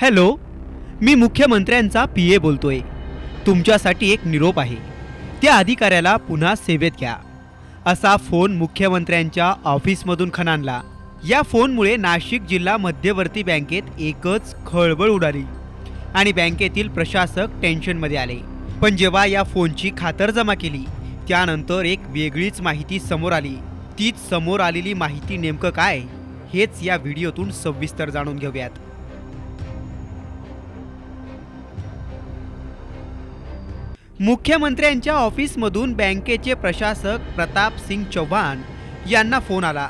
Hello मी मुख्यमंत्र्यांचा P A बोलतोय. तुमच्यासाठी एक निरोप आहे. त्या अधिकाऱ्याला पुन्हा सेवेत घ्या. असा फोन मुख्यमंत्र्यांच्या ऑफिसमधून खणानला या फोनमुळे नाशिक जिल्हा मध्यवर्ती बँकेत एकच खळबळ उडाली आणि बँकेतील प्रशासक टेन्शनमध्ये आले. पण जेव्हा या फोनची खातरजमा केली त्यानंतर एक वेगळीच माहिती समोर आली. तीच समोर आलेली माहिती नेमकं काय हेच या व्हिडिओतून सविस्तर जाणून घेऊयात. मुख्यमंत्र्यांच्या ऑफिसमधून बँकेचे प्रशासक प्रताप सिंग चव्हाण यांना फोन आला.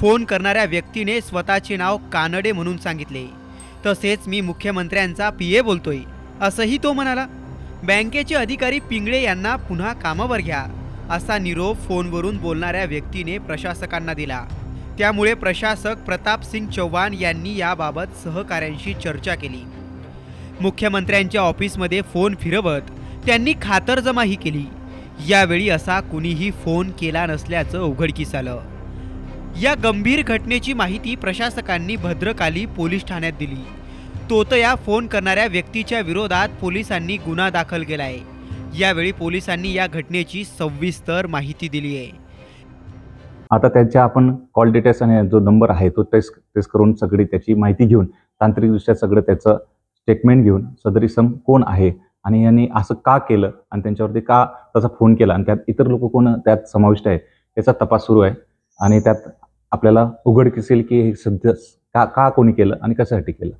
फोन करणाऱ्या व्यक्तीने स्वतःचे नाव कानडे म्हणून सांगितले. तसेच मी मुख्यमंत्र्यांचा पी ए बोलतोय असंही तो म्हणाला. बँकेचे अधिकारी पिंगळे यांना पुन्हा कामावर घ्या असा निरोप फोनवरून बोलणाऱ्या व्यक्तीने प्रशासकांना दिला. त्यामुळे प्रशासक प्रताप सिंग चव्हाण यांनी याबाबत सहकाऱ्यांशी चर्चा केली. मुख्यमंत्र्यांच्या ऑफिसमध्ये फोन फिरवत त्यांनी खातरजमाही केली. यावेळी असा कुणीही फोन केला नसल्याचं उघडकीस आलं. या गंभीर घटनेची माहिती प्रशासकांनी भद्रकाली पोलीस ठाण्यात दिली. तोतया फोन करणाऱ्या व्यक्तीच्या विरोधात पोलिसांनी गुन्हा दाखल केला आहे यावेळी पोलिसांनी या घटनेची सविस्तर माहिती दिली आहे. आता त्यांच्या आपण कॉल डिटेल्स आणि जो नंबर आहे तो टेस्ट टेस्ट करून सगळी त्याची माहिती घेऊन तांत्रिकदृष्ट्या सगळं त्याचं स्टेटमेंट घेऊन सदरी सम कोण आहे आणि यांनी असं का केलं? आणि त्यांच्यावरती का तसा फोन केला? आणि त्यात इतर लोक कोण? त्यात समाविष्ट आहे याचा तपास सुरू आहे. आणि त्यात आपल्याला उघडकीस येईल की हे सध्या का का कोणी केलं आणि कशासाठी केलं?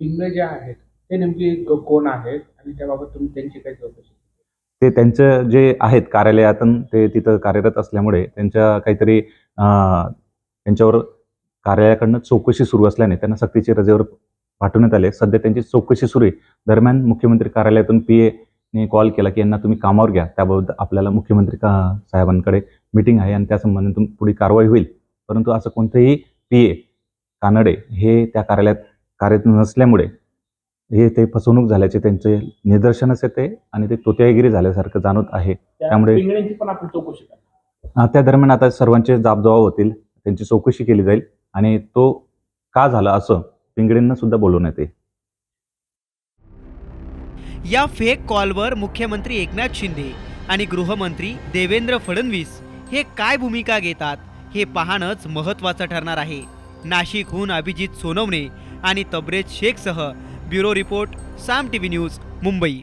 पिंगळे जे आहेत ते नेमके कोण आहेत? आणि त्याबाबत तुम्ही त्यांची काय चौकशी ते त्यांचं जे आहेत कार्यालयातून ते तिथं कार्यरत असल्यामुळे त्यांच्या काहीतरी त्यांच्यावर कार्यालयाकडनं चौकशी सुरू असल्याने त्यांना सक्तीचे रजेवर पाठवण्यात आले. सध्या त्यांची चौकशी सुरू आहे. दरम्यान मुख्यमंत्री कार्यालयातून पी ने कॉल केला की यांना तुम्ही कामावर घ्या. त्याबाबत आपल्याला मुख्यमंत्री का साहेबांकडे मिटिंग आहे आणि त्या संबंधातून पुढे कारवाई होईल. परंतु असं कोणतंही पी ए कानडे हे त्या कार्यालयात कार्यरत नसल्यामुळे हे ते फसवणूक झाल्याचे त्यांचे निदर्शनच येते आणि ते तोत्यागिरी झाल्यासारखं जाणवत आहे. त्या त्यामुळे- त्या दरम्यान आता सर्वांचे जाबजबाब होतील. त्यांची चौकशी केली जाईल आणि तो का झाला असं पिंगळेंना सुद्धा बोलवण्यात येईल या फेक कॉलवर मुख्यमंत्री एकनाथ शिंदे आणि गृहमंत्री देवेंद्र फडणवीस हे काय भूमिका घेतात हे पाहणंच महत्त्वाचं ठरणार आहे. नाशिकहून अभिजित सोनवणे आणि Tabrez शेखसह bureau report Saam T V news Mumbai.